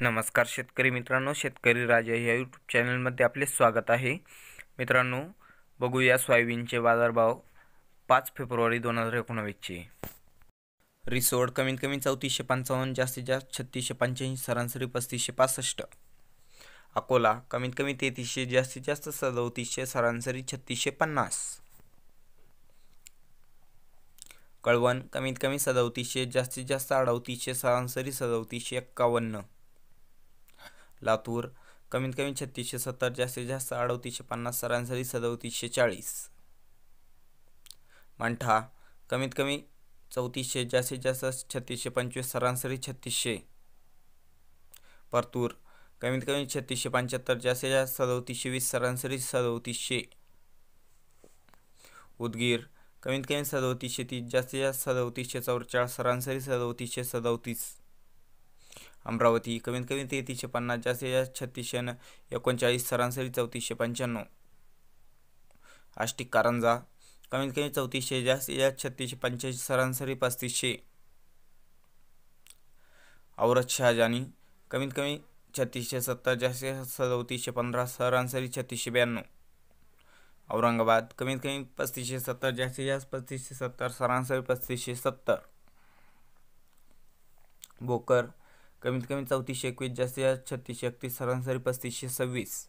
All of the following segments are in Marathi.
नमस्कार शेतकरी मित्रांनो शेतकरी राजा या यूट्यूब चॅनलमध्ये आपले स्वागत आहे. मित्रांनो बघूया सोयाबीनचे बाजारभाव पाच फेब्रुवारी दोन हजार एकोणावीसचे रिसोड कमीत कमी चौतीसशे पंचावन्न जास्तीत जास्त छत्तीसशे पंच्याऐंशी सरासरी पस्तीसशे पासष्ट. अकोला कमीत कमी तेहतीसशे जास्तीत जास्त सदोतीसशे सरासरी छत्तीसशे पन्नास. कळवण कमीत कमी सदोतीसशे जास्तीत जास्त अडवतीसशे सरासरी सदोतीसशे एक्कावन्न. लातूर. कमीत कमी छत्तीसशे सत्तर जास्तीत जास्त अडतीसशे पन्नास सरासरी सदतीसशे चाळीस. मंठा. कमीत कमी चौतीसशे जास्तीत जास्त छत्तीसशे पंचवीस सरासरी छत्तीसशे. परतूर. कमीत कमी छत्तीसशे पंच्याहत्तर जास्तीत जास्त सदतीसशे वीस सरासरी सदतीसशे. उदगीर. कमीत कमी सदतीसशे तीस जास्तीत जास्त सदतीसशे चौवेचाळीस सरासरी सदोतीसशे सदतीस. अमरावती. कमीत कमी तेहतीसशे पन्नास जास्तीत जास्त छत्तीसशे एकोणचाळीस सरासरी चौतीसशे पंच्याण्णव. आष्टिक कारंजा. कमीत कमी चौतीसशे जास्तीत जास्त छत्तीसशे पंच्याऐंशी सरासरी पस्तीसशे. औरत शहाजानी. कमीत कमी छत्तीसशे सत्तर जास्तीत जास्त चौतीसशे पंधरा सरासरी छत्तीसशे ब्याण्णव. औरंगाबाद. कमीत कमी पस्तीसशे सत्तर जास्तीत जास्त पस्तीसशे सत्तर सरासरी पस्तीसशे सत्तर. भोकर कमीत कमी चौतीसशे एकवीस जास्तीत जास्त छत्तीसशे एकतीस सरासरी पस्तीसशे सव्वीस.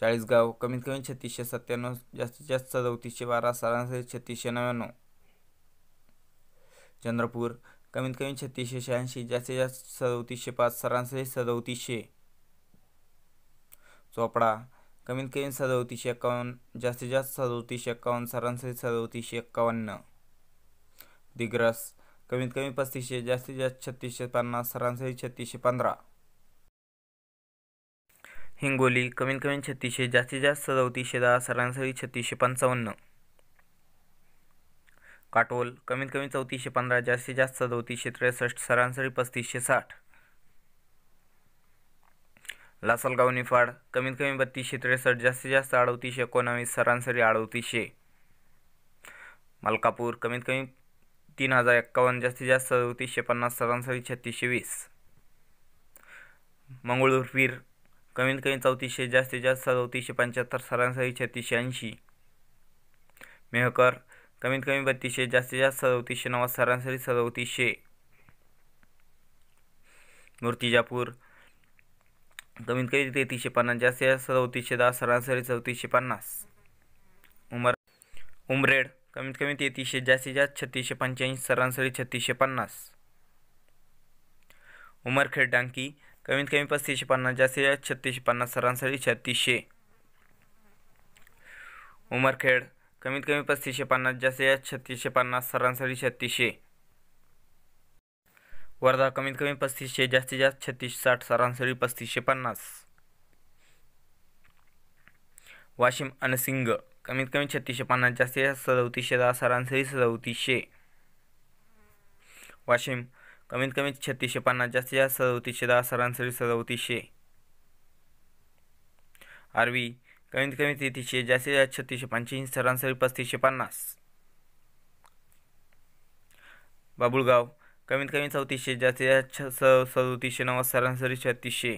चाळीसगाव कमीत कमी छत्तीसशे सत्त्याण्णव जास्तीत जास्त चौतीसशे बारा सरासरी छत्तीसशे नव्याण्णव. चंद्रपूर कमीत कमी छत्तीसशे शहाऐंशी जास्तीत जास्त सदोतीसशे पाच सरासरी सदोतीसशे. चोपडा कमीत कमी सदोतीसशे एक्कावन्न जास्तीत जास्त सदोतीसशे एक्कावन्न सरासरी सदोतीसशे एक्कावन्न दिग्रस कमीत कमी पस्तीसशे जास्तीत जास्त छत्तीसशे पन्नास सरासरी छत्तीसशे पंधरा. हिंगोली कमीत कमी छत्तीसशे जास्तीत जास्त चौतीसशे दहा सरासरी छत्तीसशे पंचावन्न. काटोल कमीत कमी चौतीसशे पंधरा जास्तीत जास्त चौतीसशे त्रेसष्ट सरासरी पस्तीसशे साठ. लासलगाव निफाड कमीत कमी बत्तीसशे त्रेसष्ट जास्तीत जास्त अडतीसशे एकोणावीस सरासरी अडतीसशे. मलकापूर कमीत कमी तीन हजार एक्कावन्न जास्तीत जास्त सदतीसशे पन्नास सरासरी छत्तीसशे वीस. मंगळूरपीर कमीत कमी चौतीसशे जास्तीत जास्त सदतीसशे पंच्याहत्तर सरासरी छत्तीसशे ऐंशी. मेहकर कमीत कमी बत्तीसशे जास्तीत जास्त सदतीसशे नव्वद सरासरी सदतीसशे मूर्तिजापूर कमीत कमी तेहतीसशे पन्नास जास्तीत जास्त चौतीसशे दहा सरासरी चौतीसशे पन्नास. उमर उमरेड कमीत कमी तेहतीसशे जास्तीत जास्त छत्तीसशे पंच्याऐंशी, सरासरी छत्तीसशे पन्नास. उमरखेड डांकी कमीत कमी पस्तीसशे पन्नास जास्तीत जास्त छत्तीसशे पन्नास, सरासरी छत्तीसशे. उमरखेड कमीत कमी पस्तीसशे पन्नास जास्तीत जास्त छत्तीसशे पन्नास, सरासरी छत्तीसशे. वर्धा कमीत कमी पस्तीसशे जास्तीत जास्त छत्तीसशे साठ, सरासरी पस्तीसशे पन्नास. वाशिम, अनसिंग कमीत कमी छत्तीसशे पन्नास जास्तीत जास्त सदोतीसशे दहा सरासरी सदोतीसशे. वाशिम कमीत कमी छत्तीसशे पन्नास जास्तीत जास्त सदोतीसशे दहा सरासरी सदोतीसशे. आरवी कमीत कमी तेहतीसशे जास्तीत जास्त छत्तीसशे पंच्याऐंशी सरासरी पस्तीसशे पन्नास. बाबुळगाव कमीत कमी चौतीसशे जास्तीत जास्त सदोतीसशे नव्वद सरासरी छत्तीसशे.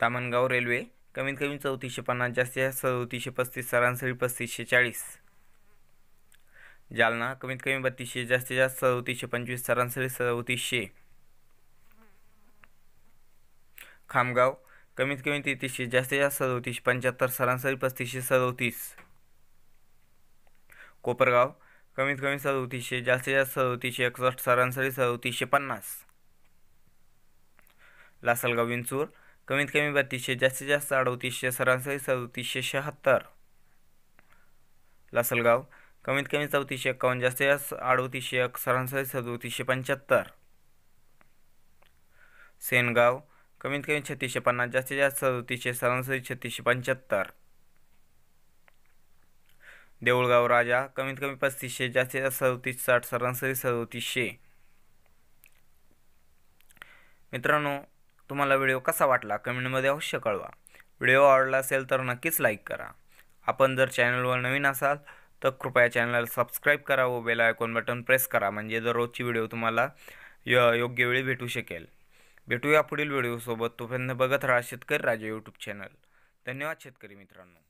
तामणगाव रेल्वे कमीत कमी चौतीसशे पन्नास जास्तीत जास्त चौतीसशे पस्तीस सरासरी पस्तीसशे चाळीस. जालना कमीत कमी बत्तीसशे जास्तीत जास्त चौतीसशे पंचवीस सरासरी चौतीसशे. खामगाव कमीत कमी तेहतीसशे जास्तीत जास्त सदोतीसशे पंच्याहत्तर सरासरी पस्तीसशे सदोतीस कोपरगाव कमीत कमी सदोतीसशे जास्तीत जास्त सदोतीसशे एकसष्ट सरासरी सदोतीसशे पन्नास. लासलगाव विंचूर कमीत कमी बत्तीसशे जास्तीत जास्त अडतीसशे सरासरी सदतीसशे शहात्तर. लासलगाव कमीत कमी चौतीसशे एक्कावन्न जास्तीत जास्त अडतीसशे एक सरासरी सदतीसशे पंच्याहत्तर. सेनगाव कमीत कमी छत्तीसशे पन्नास जास्तीत जास्त सदतीसशे सरासरी छत्तीसशे पंच्याहत्तर. देऊळगाव राजा कमीत कमी पस्तीसशे जास्तीत जास्त सदतीस साठ सरासरी सदतीसशे मित्रांनो तुम्हाला व्हिडिओ कसा वाटला कमेंटमध्ये अवश्य कळवा. व्हिडिओ आवडला असेल तर नक्कीच लाईक करा. आपण जर चॅनलवर नवीन असाल तर कृपया चॅनलला सबस्क्राईब करा व बेल आयकॉन बटन प्रेस करा म्हणजे दररोजची व्हिडिओ तुम्हाला य योग्य वेळी भेटू शकेल. भेटूया पुढील व्हिडिओसोबत. तोपर्यंत बघत राहा शेतकरी राजा यूट्यूब चॅनल धन्यवाद शेतकरी मित्रांनो.